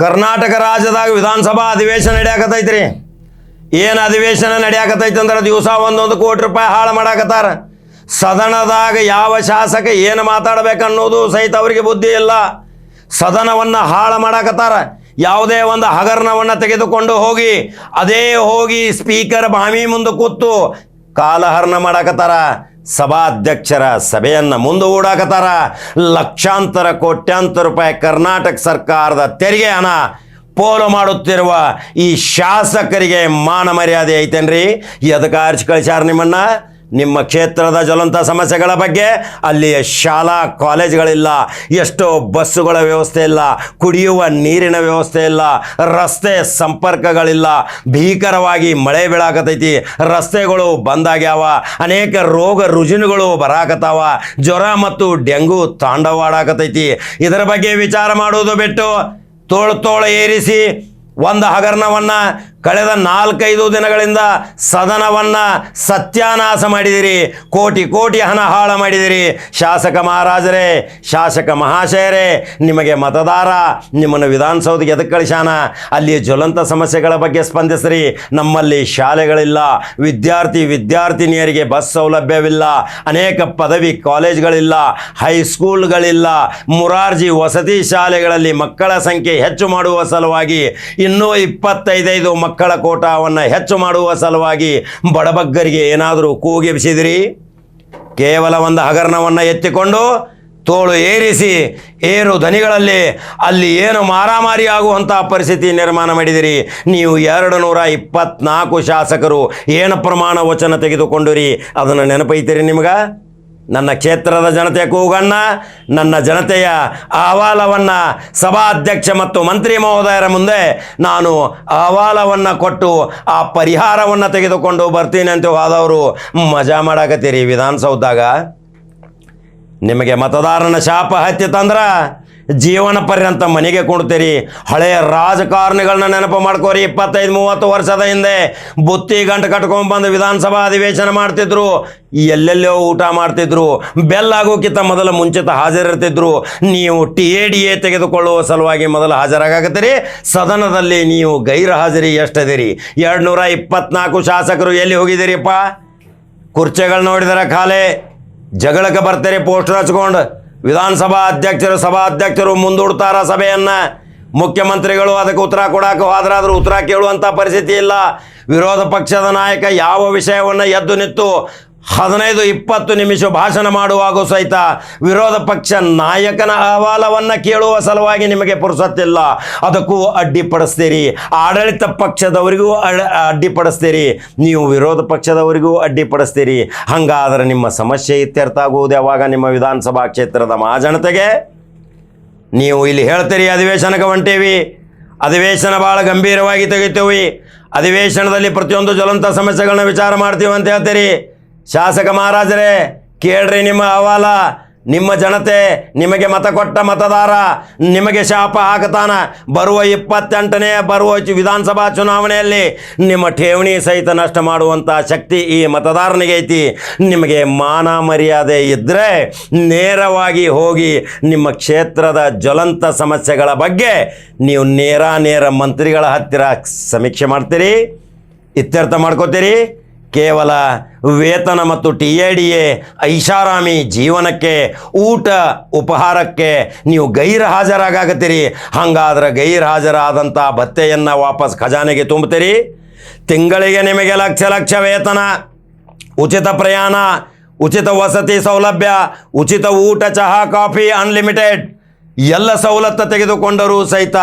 ಕರ್ನಾಟಕ ರಾಜ್ಯದಾಗ ವಿಧಾನಸಭಾ ಅಧಿವೇಶನ ನಡೆಯಾಕತೈತ್ರಿ. ಏನು ಅಧಿವೇಶನ ನಡೆಯಾಕತೈತಿ ಅಂದ್ರೆ ದಿವಸ ಒಂದೊಂದು ಕೋಟಿ ರೂಪಾಯಿ ಹಾಳು ಮಾಡಾಕತ್ತಾರ. ಸದನದಾಗ ಯಾವ ಶಾಸಕ ಏನು ಮಾತಾಡಬೇಕನ್ನೋದು ಸಹಿತ ಅವರಿಗೆ ಬುದ್ಧಿ ಇಲ್ಲ. ಸದನವನ್ನು ಹಾಳು ಮಾಡಾಕತ್ತಾರ. ಯಾವುದೇ ಒಂದು ಹಗರಣವನ್ನು ತೆಗೆದುಕೊಂಡು ಹೋಗಿ, ಅದೇ ಹೋಗಿ ಸ್ಪೀಕರ್ ಬಾಮಿ ಮುಂದೆ ಕೂತು ಕಾಲಹರಣ ಮಾಡಾಕತ್ತಾರ. ಸಭಾಧ್ಯಕ್ಷರ ಸಭೆಯನ್ನು ಮುಂದೂಡಾಕತ್ತಾರ. ಲಕ್ಷಾಂತರ, ಕೋಟ್ಯಾಂತರ ರೂಪಾಯಿ ಕರ್ನಾಟಕ ಸರ್ಕಾರದ ತೆರಿಗೆ ಹಣ ಪೋಲು ಮಾಡುತ್ತಿರುವ ಈ ಶಾಸಕರಿಗೆ ಮಾನ ಮರ್ಯಾದೆ ಐತೇನ್ರಿ? ಎದಕ್ಕೆ ಆರ್ಚ್ ಕಳಿಸ್ಯಾರ ನಿಮ್ಮನ್ನ? ನಿಮ್ಮ ಕ್ಷೇತ್ರದ ಜ್ವಲಂತ ಸಮಸ್ಯೆಗಳ ಬಗ್ಗೆ ಅಲ್ಲಿಯ ಶಾಲಾ ಕಾಲೇಜ್ಗಳಿಲ್ಲ, ಎಷ್ಟೋ ಬಸ್ಸುಗಳ ವ್ಯವಸ್ಥೆ ಇಲ್ಲ, ಕುಡಿಯುವ ನೀರಿನ ವ್ಯವಸ್ಥೆ ಇಲ್ಲ, ರಸ್ತೆ ಸಂಪರ್ಕಗಳಿಲ್ಲ, ಭೀಕರವಾಗಿ ಮಳೆ ಬೀಳಾಕತೈತಿ ರಸ್ತೆಗಳು ಬಂದಾಗ್ಯಾವ, ಅನೇಕ ರೋಗ ರುಜಿನಗಳು ಬರಾಕತ್ತಾವ, ಜ್ವರ ಮತ್ತು ಡೆಂಗು ತಾಂಡವಾಡಾಕತೈತಿ ಇದರ ಬಗ್ಗೆ ವಿಚಾರ ಮಾಡುವುದು ಬಿಟ್ಟು ತೋಳು ತೋಳು ಏರಿಸಿ, ಒಂದು ಹಗರಣವನ್ನ ಕಳೆದ ನಾಲ್ಕೈದು ದಿನಗಳಿಂದ ಸದನವನ್ನ ಸತ್ಯಾನಾಶ ಮಾಡಿದಿರಿ. ಕೋಟಿ ಕೋಟಿ ಹಣ ಹಾಳ ಮಾಡಿದಿರಿ. ಶಾಸಕ ಮಹಾರಾಜರೇ, ಶಾಸಕ ಮಹಾಶಯರೇ, ನಿಮಗೆ ಮತದಾರ, ನಿಮ್ಮನ್ನು ವಿಧಾನಸೌಧಕ್ಕೆ ಎದಕ್ಕೆ ಕಳಿಸಾನ ಅಲ್ಲಿ ಜ್ವಲಂತ ಸಮಸ್ಯೆಗಳ ಬಗ್ಗೆ ಸ್ಪಂದಿಸ್ರಿ. ನಮ್ಮಲ್ಲಿ ಶಾಲೆಗಳಿಲ್ಲ, ವಿದ್ಯಾರ್ಥಿ ವಿದ್ಯಾರ್ಥಿನಿಯರಿಗೆ ಬಸ್ ಸೌಲಭ್ಯವಿಲ್ಲ, ಅನೇಕ ಪದವಿ ಕಾಲೇಜ್ಗಳಿಲ್ಲ, ಹೈಸ್ಕೂಲ್ಗಳಿಲ್ಲ, ಮುರಾರ್ಜಿ ವಸತಿ ಶಾಲೆಗಳಲ್ಲಿ ಮಕ್ಕಳ ಸಂಖ್ಯೆ ಹೆಚ್ಚು ಮಾಡುವ ಸಲುವಾಗಿ ಇನ್ನೂ ಇಪ್ಪತ್ತೈದೈದು ಮಕ್ಕಳ ಕೋಟಾವನ್ನು ಹೆಚ್ಚು ಮಾಡುವ ಸಲುವಾಗಿ ಬಡಬಗ್ಗರಿಗೆ ಏನಾದರೂ ಕೂಗೆಬಿಸಿದಿರಿ ಕೇವಲ ಒಂದು ಹಗರಣವನ್ನು ಎತ್ತಿಕೊಂಡು ತೋಳು ಏರಿಸಿ ಏರು ಧನಿಗಳಲ್ಲಿ ಅಲ್ಲಿ ಏನು ಮಾರಾಮಾರಿ ಆಗುವಂಥ ಪರಿಸ್ಥಿತಿ ನಿರ್ಮಾಣ ಮಾಡಿದಿರಿ. ನೀವು ಎರಡು ನೂರ ಇಪ್ಪತ್ನಾಲ್ಕು ಶಾಸಕರು ಏನು ಪ್ರಮಾಣ ವಚನ ತೆಗೆದುಕೊಂಡಿರಿ? ಅದನ್ನು ನೆನಪೈತೀರಿ ನಿಮ್ಗೆ? ನನ್ನ ಕ್ಷೇತ್ರದ ಜನತೆಯ ಕೂಗಣ್ಣ, ನನ್ನ ಜನತೆಯ ಅಹವಾಲವನ್ನು ಸಭಾಧ್ಯಕ್ಷ ಮತ್ತು ಮಂತ್ರಿ ಮಹೋದಯರ ಮುಂದೆ ನಾನು ಅಹವಾಲವನ್ನು ಕೊಟ್ಟು ಆ ಪರಿಹಾರವನ್ನು ತೆಗೆದುಕೊಂಡು ಬರ್ತೀನಿ ಅಂತ ಹೋದವರು ಮಜಾ ಮಾಡಾಕತ್ತೀರಿ ವಿಧಾನಸೌಧದಾಗ. ನಿಮಗೆ ಮತದಾರನ ಶಾಪ ಹತ್ತಿತಂದ್ರ ಜೀವನ ಪರ್ಯಂತ ಮನೆಗೆ ಕೊಡ್ತೀರಿ. ಹಳೆಯ ರಾಜಕಾರಣಿಗಳನ್ನ ನೆನಪು ಮಾಡ್ಕೋರಿ. ಇಪ್ಪತ್ತೈದು, ಮೂವತ್ತು ವರ್ಷದ ಹಿಂದೆ ಬುತ್ತಿ ಗಂಟು ಕಟ್ಕೊಂಡ್ಬಂದು ವಿಧಾನಸಭಾ ಅಧಿವೇಶನ ಮಾಡ್ತಿದ್ರು. ಎಲ್ಲೆಲ್ಲೋ ಊಟ ಮಾಡ್ತಿದ್ರು. ಬೆಲ್ ಆಗೋಕ್ಕಿಂತ ಮೊದಲು ಮುಂಚಿತ ಹಾಜರಿರ್ತಿದ್ರು. ನೀವು ಟಿ ಎ ಡಿ ಎ ತೆಗೆದುಕೊಳ್ಳುವ ಸಲುವಾಗಿ ಮೊದಲು ಹಾಜರಾಗತ್ತೀರಿ ಸದನದಲ್ಲಿ ನೀವು ಗೈರು ಹಾಜರಿ ಎಷ್ಟದಿರಿ? ಎರಡು ನೂರ ಇಪ್ಪತ್ನಾಲ್ಕು ಶಾಸಕರು ಎಲ್ಲಿ ಹೋಗಿದ್ದೀರಿಪ್ಪ? ಕುರ್ಚಿಗಳು ನೋಡಿದರೆ ಖಾಲೆ. ಜಗಳಕ್ಕೆ ಬರ್ತಾರೆ ಪೋಸ್ಟರ್ ಹಚ್ಕೊಂಡು. ವಿಧಾನಸಭಾ ಅಧ್ಯಕ್ಷರು, ಸಭಾಧ್ಯಕ್ಷರು ಮುಂದೂಡ್ತಾರ ಸಭೆಯನ್ನ. ಮುಖ್ಯಮಂತ್ರಿಗಳು ಅದಕ್ಕೆ ಉತ್ತರ ಕೊಡಕ್ಕೆ ಹೋದ್ರಾದ್ರೂ ಉತ್ತರ ಕೇಳುವಂಥ ಪರಿಸ್ಥಿತಿ ಇಲ್ಲ. ವಿರೋಧ ಪಕ್ಷದ ನಾಯಕ ಯಾವ ವಿಷಯವನ್ನು ಎದ್ದು ನಿಂತು ಹದಿನೈದು ಇಪ್ಪತ್ತು ನಿಮಿಷ ಭಾಷಣ ಮಾಡುವಾಗ ಸಹಿತ ವಿರೋಧ ಪಕ್ಷ ನಾಯಕನ ಅಹವಾಲವನ್ನು ಕೇಳುವ ಸಲುವಾಗಿ ನಿಮಗೆ ಪುರುಸತ್ತಿಲ್ಲ ಅದಕ್ಕೂ ಅಡ್ಡಿಪಡಿಸ್ತೀರಿ. ಆಡಳಿತ ಪಕ್ಷದವರಿಗೂ ಅಡ- ಅಡ್ಡಿಪಡಿಸ್ತೀರಿ. ನೀವು ವಿರೋಧ ಪಕ್ಷದವರಿಗೂ ಅಡ್ಡಿಪಡಿಸ್ತೀರಿ. ಹಂಗಾದ್ರೆ ನಿಮ್ಮ ಸಮಸ್ಯೆ ಇತ್ಯರ್ಥ ಆಗುವುದು ಯಾವಾಗ ನಿಮ್ಮ ವಿಧಾನಸಭಾ ಕ್ಷೇತ್ರದ ಮಹಾಜನತೆಗೆ? ನೀವು ಇಲ್ಲಿ ಹೇಳ್ತೀರಿ ಅಧಿವೇಶನಕ್ಕೆ ಹೊಂಟೇವಿ ಅಧಿವೇಶನ ಭಾಳ ಗಂಭೀರವಾಗಿ ತೆಗಿತೀವಿ ಅಧಿವೇಶನದಲ್ಲಿ ಪ್ರತಿಯೊಂದು ಜ್ವಲಂತ ಸಮಸ್ಯೆಗಳನ್ನ ವಿಚಾರ ಮಾಡ್ತೀವಿ ಅಂತ ಹೇಳ್ತೀರಿ. ಶಾಸಕ ಮಹಾರಾಜರೇ, ಕೇಳ್ರಿ ನಿಮ್ಮ ಅಹವಾಲ ನಿಮ್ಮ ಜನತೆ ನಿಮಗೆ ಮತ ಕೊಟ್ಟ ಮತದಾರ, ನಿಮಗೆ ಶಾಪ ಹಾಕತಾನ ಬರುವ ಇಪ್ಪತ್ತೆಂಟನೇ ಬರುವ ವಿಧಾನಸಭಾ ಚುನಾವಣೆಯಲ್ಲಿ ನಿಮ್ಮ ಠೇವಣಿ ಸಹಿತ ನಷ್ಟ ಮಾಡುವಂಥ ಶಕ್ತಿ ಈ ಮತದಾರನಿಗೆ ಐತಿ. ನಿಮಗೆ ಮಾನ ಮರ್ಯಾದೆ ಇದ್ದರೆ ನೇರವಾಗಿ ಹೋಗಿ ನಿಮ್ಮ ಕ್ಷೇತ್ರದ ಜ್ವಲಂತ ಸಮಸ್ಯೆಗಳ ಬಗ್ಗೆ ನೀವು ನೇರ ನೇರ ಮಂತ್ರಿಗಳ ಹತ್ತಿರ ಸಮೀಕ್ಷೆ ಮಾಡ್ತೀರಿ, ಇತ್ಯರ್ಥ ಮಾಡ್ಕೋತೀರಿ. ಕೇವಲ ವೇತನ ಮತ್ತು ಟಿ ಎ ಡಿ ಎ ಐಷಾರಾಮಿ ಜೀವನಕ್ಕೆ, ಊಟ ಉಪಹಾರಕ್ಕೆ ನೀವು ಗೈರು ಹಾಜರಾಗತ್ತೀರಿ ಹಂಗಾದ್ರೆ ಗೈರು ಹಾಜರಾದಂಥ ಭತ್ತೆಯನ್ನು ವಾಪಸ್ ಖಜಾನೆಗೆ ತುಂಬುತ್ತೀರಿ. ತಿಂಗಳಿಗೆ ನಿಮಗೆ ಲಕ್ಷ ಲಕ್ಷ ವೇತನ, ಉಚಿತ ಪ್ರಯಾಣ, ಉಚಿತ ವಸತಿ ಸೌಲಭ್ಯ, ಉಚಿತ ಊಟ, ಚಹಾ, ಕಾಫಿ ಅನ್ಲಿಮಿಟೆಡ್ ಎಲ್ಲ ಸವಲತ್ತು ತೆಗೆದುಕೊಂಡರೂ ಸಹಿತ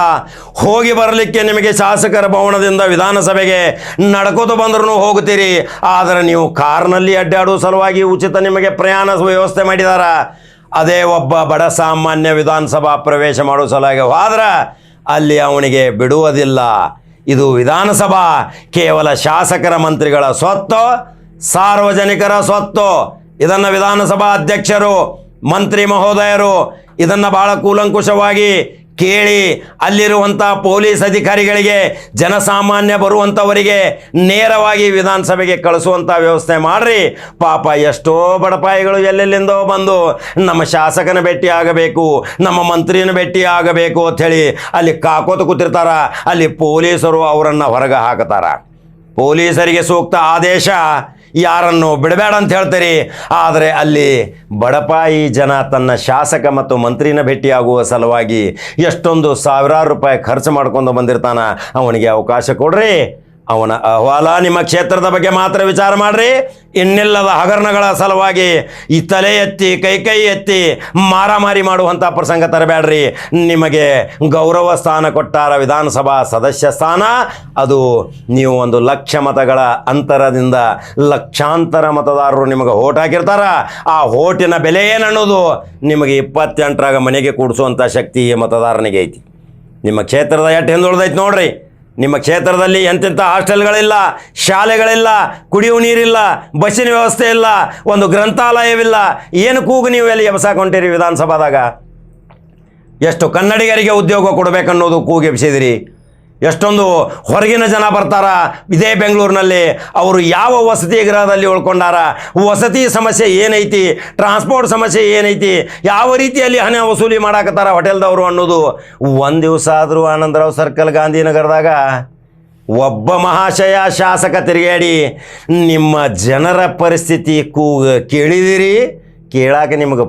ಹೋಗಿ ಬರಲಿಕ್ಕೆ ನಿಮಗೆ ಶಾಸಕರ ಭವನದಿಂದ ವಿಧಾನಸಭೆಗೆ ನಡ್ಕೋದು ಬಂದ್ರೂ ಹೋಗುತ್ತೀರಿ. ಆದರೆ ನೀವು ಕಾರ್ನಲ್ಲಿ ಅಡ್ಡಾಡುವ ಸಲುವಾಗಿ ಉಚಿತ ನಿಮಗೆ ಪ್ರಯಾಣ ವ್ಯವಸ್ಥೆ ಮಾಡಿದಾರ. ಅದೇ ಒಬ್ಬ ಬಡ ಸಾಮಾನ್ಯ ವಿಧಾನಸಭಾ ಪ್ರವೇಶ ಮಾಡುವ ಸಲುವಾಗಿ ಆದರೆ ಅಲ್ಲಿ ಅವನಿಗೆ ಬಿಡುವುದಿಲ್ಲ. ಇದು ವಿಧಾನಸಭಾ, ಕೇವಲ ಶಾಸಕರ ಮಂತ್ರಿಗಳ ಸ್ವತ್ತು, ಸಾರ್ವಜನಿಕರ ಸ್ವತ್ತು, ಇದನ್ನು ವಿಧಾನಸಭಾ ಅಧ್ಯಕ್ಷರು ಮಂತ್ರಿ ಮಹೋದಯರು ಇದನ್ನು ಬಹಳ ಕೂಲಂಕುಷವಾಗಿ ಕೇಳಿ ಅಲ್ಲಿರುವಂಥ ಪೊಲೀಸ್ ಅಧಿಕಾರಿಗಳಿಗೆ, ಜನಸಾಮಾನ್ಯ ಬರುವಂಥವರಿಗೆ ನೇರವಾಗಿ ವಿಧಾನಸಭೆಗೆ ಕಳಿಸುವಂಥ ವ್ಯವಸ್ಥೆ ಮಾಡ್ರಿ. ಪಾಪ ಎಷ್ಟೋ ಬಡಪಾಯಿಗಳು ಎಲ್ಲೆಲ್ಲಿಂದೋ ಬಂದು ನಮ್ಮ ಶಾಸಕನ ಭೇಟಿ ಆಗಬೇಕು, ನಮ್ಮ ಮಂತ್ರಿನ ಭೇಟಿ ಆಗಬೇಕು ಅಂಥೇಳಿ ಅಲ್ಲಿ ಕಾಕೋತ ಕೂತಿರ್ತಾರ, ಅಲ್ಲಿ ಪೊಲೀಸರು ಅವರನ್ನು ಹೊರಗೆ ಹಾಕ್ತಾರ. ಪೊಲೀಸರಿಗೆ ಸೂಕ್ತ ಆದೇಶ ಯಾರನ್ನು ಬಿಡಬೇಡ ಅಂತ ಹೇಳ್ತೀರಿ? ಆದರೆ ಅಲ್ಲಿ ಬಡಪಾಯಿ ಜನ ತನ್ನ ಶಾಸಕ ಮತ್ತು ಮಂತ್ರಿನ ಭೇಟಿಯಾಗುವ ಸಲುವಾಗಿ ಎಷ್ಟೊಂದು ಸಾವಿರಾರು ರೂಪಾಯಿ ಖರ್ಚು ಮಾಡ್ಕೊಂಡು ಬಂದಿರ್ತಾನ. ಅವನಿಗೆ ಅವಕಾಶ ಕೊಡ್ರಿ. ಅವನ ಅಹವಾಲ ನಿಮ್ಮ ಕ್ಷೇತ್ರದ ಬಗ್ಗೆ ಮಾತ್ರ ವಿಚಾರ ಮಾಡ್ರಿ. ಇನ್ನಿಲ್ಲದ ಹಗರಣಗಳ ಸಲುವಾಗಿ ಈ ತಲೆ ಎತ್ತಿ, ಕೈ ಕೈ ಎತ್ತಿ ಮಾರಾಮಾರಿ ಮಾಡುವಂಥ ಪ್ರಸಂಗ ತರಬೇಡ್ರಿ. ನಿಮಗೆ ಗೌರವ ಸ್ಥಾನ ಕೊಟ್ಟಾರ ವಿಧಾನಸಭಾ ಸದಸ್ಯ ಸ್ಥಾನ. ಅದು ನೀವು ಒಂದು ಲಕ್ಷ ಮತಗಳ ಅಂತರದಿಂದ ಲಕ್ಷಾಂತರ ಮತದಾರರು ನಿಮಗೆ ಓಟ್ ಹಾಕಿರ್ತಾರ. ಆ ಓಟಿನ ಬೆಲೆ ಏನನ್ನೋದು ನಿಮಗೆ ಇಪ್ಪತ್ತೆಂಟರಾಗ ಮನೆಗೆ ಕೂಡಿಸುವಂಥ ಶಕ್ತಿ ಈ ಮತದಾರನಿಗೆ ಐತಿ. ನಿಮ್ಮ ಕ್ಷೇತ್ರದ ಎಷ್ಟು ಹಿಂದುಳಿದೈತಿ ನೋಡ್ರಿ. ನಿಮ್ಮ ಕ್ಷೇತ್ರದಲ್ಲಿ ಎಂತೆಂಥ ಹಾಸ್ಟೆಲ್ಗಳಿಲ್ಲ, ಶಾಲೆಗಳಿಲ್ಲ ಕುಡಿಯುವ ನೀರಿಲ್ಲ, ಬಸ್ಸಿನ ವ್ಯವಸ್ಥೆ ಇಲ್ಲ, ಒಂದು ಗ್ರಂಥಾಲಯವಿಲ್ಲ, ಏನು ಕೂಗು ನೀವು ಎಲ್ಲಿ ಎಬ್ಸಾಕೊಂಡಿರಿ ವಿಧಾನಸಭಾದಾಗ? ಎಷ್ಟು ಕನ್ನಡಿಗರಿಗೆ ಉದ್ಯೋಗ ಕೊಡಬೇಕನ್ನೋದು ಕೂಗಿ ಎಬ್ಸಿದಿರಿ ಎಷ್ಟೊಂದು ಹೊರಗಿನ ಜನ ಬರ್ತಾರ, ಇದೇ ಬೆಂಗಳೂರಿನಲ್ಲಿ, ಅವರು ಯಾವ ವಸತಿ ಗೃಹದಲ್ಲಿ ಉಳ್ಕೊಂಡಾರ, ವಸತಿ ಸಮಸ್ಯೆ ಏನೈತಿ ಟ್ರಾನ್ಸ್ಪೋರ್ಟ್ ಸಮಸ್ಯೆ ಏನೈತಿ, ಯಾವ ರೀತಿಯಲ್ಲಿ ಹಣ ವಸೂಲಿ ಮಾಡಾಕತ್ತಾರ ಹೋಟೆಲ್ದವರು ಅನ್ನೋದು ಒಂದು ದಿವಸ ಆದರೂ ಆನಂದರಾವ್ ಸರ್ಕಲ್ ಗಾಂಧಿನಗರದಾಗ ಒಬ್ಬ ಮಹಾಶಯ ಶಾಸಕ ತಿರುಗಾಡಿ, ನಿಮ್ಮ ಜನರ ಪರಿಸ್ಥಿತಿ ಕೂ ಕೇಳಿದಿರಿ, ಕೇಳಾಕ ನಿಮಗೆ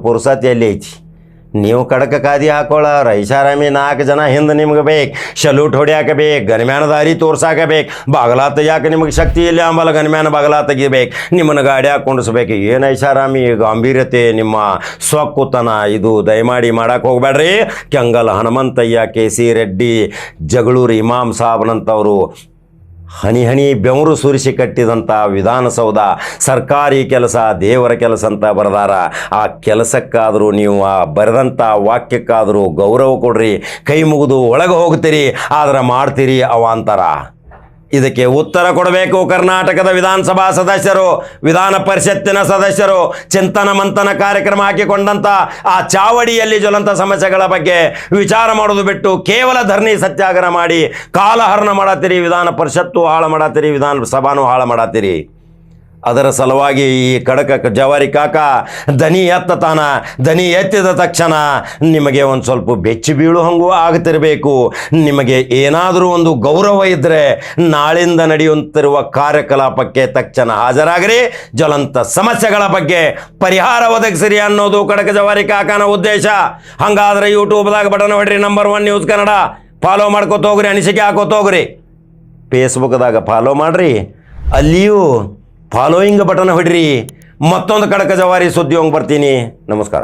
ಎಲ್ಲಿ ಐತಿ. ನೀವು ಕಡಕ ಕಾದಿ ಹಾಕೊಳ್ಳೋರು ಐಷಾರಾಮಿ ನಾಲ್ಕು ಜನ ಹಿಂದೆ ನಿಮ್ಗೆ ಬೇಕು. ಶಲೂಟ್ ಹೊಡ್ಯಾಕ ಬೇಕು, ಗನ್ಮ್ಯಾನ ದಾರಿ ತೋರ್ಸಾಕ ಬೇಕು. ಬಾಗಲ ತೆಗಿಯಾಕ ನಿಮಗೆ ಶಕ್ತಿ ಇಲ್ಲ ಅಂಬಲ್ಲ ಗನ್ಮ್ಯಾನ ಬಾಗಲ ತೆಗಿಬೇಕು. ನಿಮ್ಮನ್ನು ಗಾಡಿ ಹಾಕೊಂಡಿಸ್ಬೇಕು ಏನು ಐಷಾರಾಮಿ ಗಾಂಭೀರ್ಯತೆ ನಿಮ್ಮ ಸೊಕ್ಕುತನ. ಇದು ದಯಮಾಡಿ ಮಾಡಕ್ಕೆ ಹೋಗ್ಬೇಡ್ರಿ ಕೆಂಗಲ್ ಹನುಮಂತಯ್ಯ, ಕೆ ಸಿ ರೆಡ್ಡಿ, ಜಗಳೂರು ಇಮಾಮ್ ಸಾಬ್ನಂಥವರು ಹನಿ ಹನಿ ಬೆವರು ಸುರಿಸಿ ಕಟ್ಟಿದಂಥ ವಿಧಾನಸೌಧ, ಸರ್ಕಾರಿ ಕೆಲಸ, ದೇವರ ಕೆಲಸ ಅಂತ ಬರೆದಾರ. ಆ ಕೆಲಸಕ್ಕಾದರೂ ನೀವು ಆ ಬರೆದಂಥ ವಾಕ್ಯಕ್ಕಾದರೂ ಗೌರವ ಕೊಡ್ರಿ. ಕೈ ಮುಗಿದು ಒಳಗೆ ಹೋಗ್ತೀರಿ, ಆದ್ರೆ ಮಾಡ್ತೀರಿ ಅವಾಂತರ. ಇದಕ್ಕೆ ಉತ್ತರ ಕೊಡಬೇಕು ಕರ್ನಾಟಕದ ವಿಧಾನಸಭಾ ಸದಸ್ಯರು, ವಿಧಾನ ಪರಿಷತ್ತಿನ ಸದಸ್ಯರು, ಚಿಂತನ ಮಂಥನ ಕಾರ್ಯಕ್ರಮ ಹಾಕಿಕೊಂಡಂಥ ಆ ಚಾವಡಿಯಲ್ಲಿ ಜ್ವಲಂತ ಸಮಸ್ಯೆಗಳ ಬಗ್ಗೆ ವಿಚಾರ ಮಾಡೋದು ಬಿಟ್ಟು ಕೇವಲ ಧರಣಿ ಸತ್ಯಾಗ್ರಹ ಮಾಡಿ ಕಾಲಹರಣ ಮಾಡತ್ತೀರಿ ವಿಧಾನ ಪರಿಷತ್ತು ಹಾಳು ಮಾಡತ್ತೀರಿ ವಿಧಾನ ಸಭಾನು ಹಾಳು ಮಾಡತ್ತೀರಿ ಅದರ ಸಲುವಾಗಿ ಈ ಕಡಕ ಜವಾರಿ ಕಾಕ ದನಿ ಎತ್ತತಾನ ದನಿ ಎತ್ತಿದ ತಕ್ಷಣ ನಿಮಗೆ ಒಂದು ಸ್ವಲ್ಪ ಬೆಚ್ಚಿ ಬೀಳು ಹಂಗೂ ಆಗ್ತಿರಬೇಕು. ನಿಮಗೆ ಏನಾದರೂ ಒಂದು ಗೌರವ ಇದ್ದರೆ ನಾಳಿಂದ ನಡೆಯುತ್ತಿರುವ ಕಾರ್ಯಕಲಾಪಕ್ಕೆ ತಕ್ಷಣ ಹಾಜರಾಗ್ರಿ. ಜ್ವಲಂತ ಸಮಸ್ಯೆಗಳ ಬಗ್ಗೆ ಪರಿಹಾರ ಒದಗಿಸಿರಿ ಅನ್ನೋದು ಕಡಕ ಜವಾರಿ ಕಾಕನ ಉದ್ದೇಶ. ಹಂಗಾದ್ರೆ ಯೂಟ್ಯೂಬ್ದಾಗ button ಹೊಡ್ರಿ number one news Kannada. Follow ಮಾಡ್ಕೋತ ಹೋಗ್ರಿ, ಅನಿಸಿಕೆ ಹಾಕೋತ ಹೋಗ್ರಿ. ಫೇಸ್ಬುಕ್ದಾಗ ಫಾಲೋ ಮಾಡ್ರಿ. ಅಲ್ಲಿಯೂ ಫಾಲೋಯಿಂಗ್ ಬಟನ್ ಹೊಡ್ರಿ. ಮತ್ತೊಂದು ಕಡಕ ಜವಾರಿ ಸುದ್ದಿ ಹೋಗಿ ಬರ್ತೀನಿ. ನಮಸ್ಕಾರ.